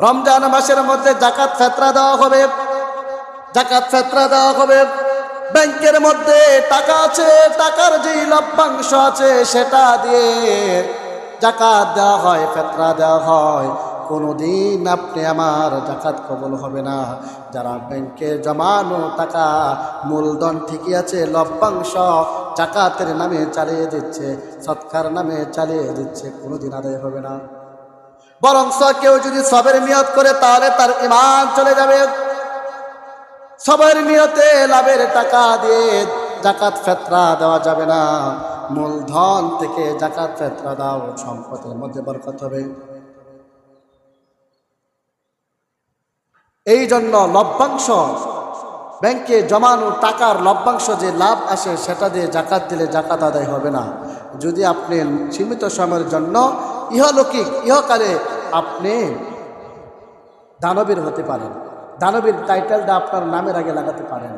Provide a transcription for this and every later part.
রমজান মাসের মধ্যে জাকাত ফেতরা দেওয়া হবে। জাকাত ফেতরা দেওয়া হবে। ব্যাংকের মধ্যে টাকা আছে, টাকার যেই লভ্যাংশ আছে সেটা দিয়ে জাকাত দেওয়া হয়, ফেতরা দেওয়া হয়। কোনোদিন আপনি আমার জাকাত কবল হবে না। যারা ব্যাংকে জমানো টাকা, মূলধন ঠিকই আছে, লভ্যাংশ জাকাতের নামে চালিয়ে দিচ্ছে, সৎকার নামে চালিয়ে দিচ্ছে, কোনোদিন আদায় হবে না। বরং কেউ যদি সবের নিয়ত করে, তাহলে তার ইমান চলে যাবে। সবার নিয়তে লাভের টাকা দিয়ে জাকাত ফেতরা দেওয়া যাবে না। মূলধন থেকে জাকাত ফেতরা দাও, সম্পদের মধ্যে বরকত হবে। এই জন্য লভ্যাংশ ব্যাংকে জমানো টাকার লভ্যাংশ যে লাভ আসে, সেটা দিয়ে জাকাত দিলে জাকাত আদায় হবে না। যদি আপনি সীমিত সময়ের জন্য ইহলৌকিক, ইহকালে আপনি দানবীর হতে পারেন। দানবীর টাইটেলটা আপনার নামের আগে লাগাতে পারেন।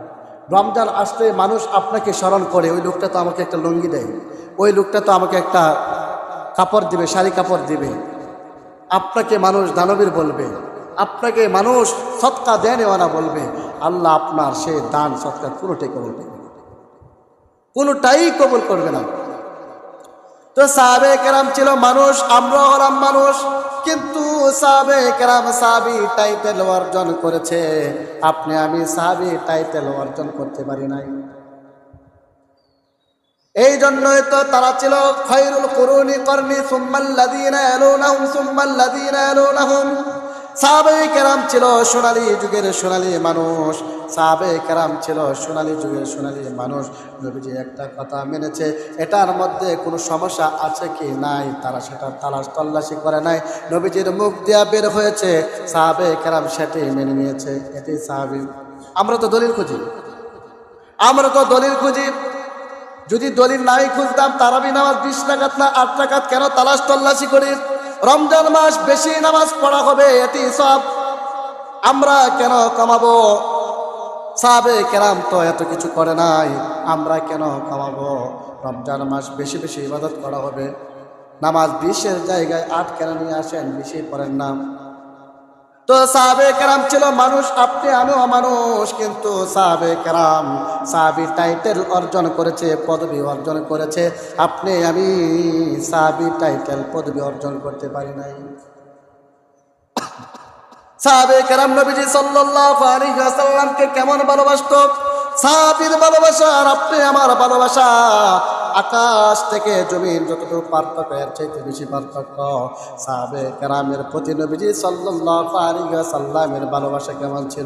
রমজান আসলে মানুষ আপনাকে স্মরণ করে, ওই লোকটা তো আমাকে একটা লুঙ্গি দেয়। ওই লোকটা তো আমাকে একটা কাপড় দিবে, শাড়ি কাপড় দিবে। আপনাকে মানুষ দানবীর বলবে। আপনাকে মানুষ সৎকা দেয় নেওয়ানা বলবে। আল্লাহ আপনার সে দান সৎকার পুরোটাই কবল করবে কোনোটাই কবল করবে না। তো সাহাবে কেরাম ছিল মানুষ আমরা হলাম মানুষ, কিন্তু সাহাবে কেরাম সাহাবি টাইটেল অর্জন করেছে। আপনি আমি সাহাবি টাইটেল অর্জন করতে পারি নাই। এই জন্যই তো তারা ছিল খৈরুল করুনি কর্নি সুম্মাল্লাদিনা এলুনাহুম সুম্মাল্লাদিনা এলুনাহুম সাহাবে কেরাম ছিল সোনালি যুগের সোনালি মানুষ। সাহাবে কেরাম ছিল সোনালি যুগের সোনালি মানুষ। নবীজি একটা কথা মেনেছে, এটার মধ্যে কোনো সমস্যা আছে কি নাই? তারা সেটা তালাশ তল্লাশি করে নাই। নবীজির মুখ দিয়া বের হয়েছে সাহাবে কেরাম সেটি মেনে নিয়েছে। এটি সাহাবি। আমরা তো দলিল খুঁজি। আমরা তো দলিল খুঁজি। যদি দলিল নাই খুঁজতাম, তারাবি নামাজ বিশ টাকাত না আট টাকাত কেন তালাশ তল্লাশি করি? রমজান মাস বেশি নামাজ পড়া হবে, এটি সব আমরা কেন কমাবো? সাবে কেরাম তো এত কিছু করে নাই, আমরা কেন কমাবো? রমজান মাস বেশি বেশি ইবাদত করা হবে। নামাজ বিশের জায়গায় আট কেন নিয়ে আসেন, বেশি পড়েন না। তো সাবে কেরাম ছিল মানুষ, আপনি, আমিও মানুষ, কিন্তু সাবে কেরাম সাবি টাইটেল অর্জন করেছে, পদবি অর্জন করেছে। আপনি, আমি সাবি টাইটেল, পদবি অর্জন করতে পারি নাই। সাবে কেরাম নবীজি সাল্লাহ আলী আসাল্লামকে কেমন ভালোবাসতো? সাহাবীর ভালোবাসা আর আপনি আমার ভালোবাসা। আকাশ থেকে জমির যতটুকু পার্থক্য, এর চাইতে বেশি পার্থক্য। সাহাবে গ্রামের প্রতি নবীজি সাল্লাহ ওয়াসাল্লামের ভালোবাসা কেমন ছিল?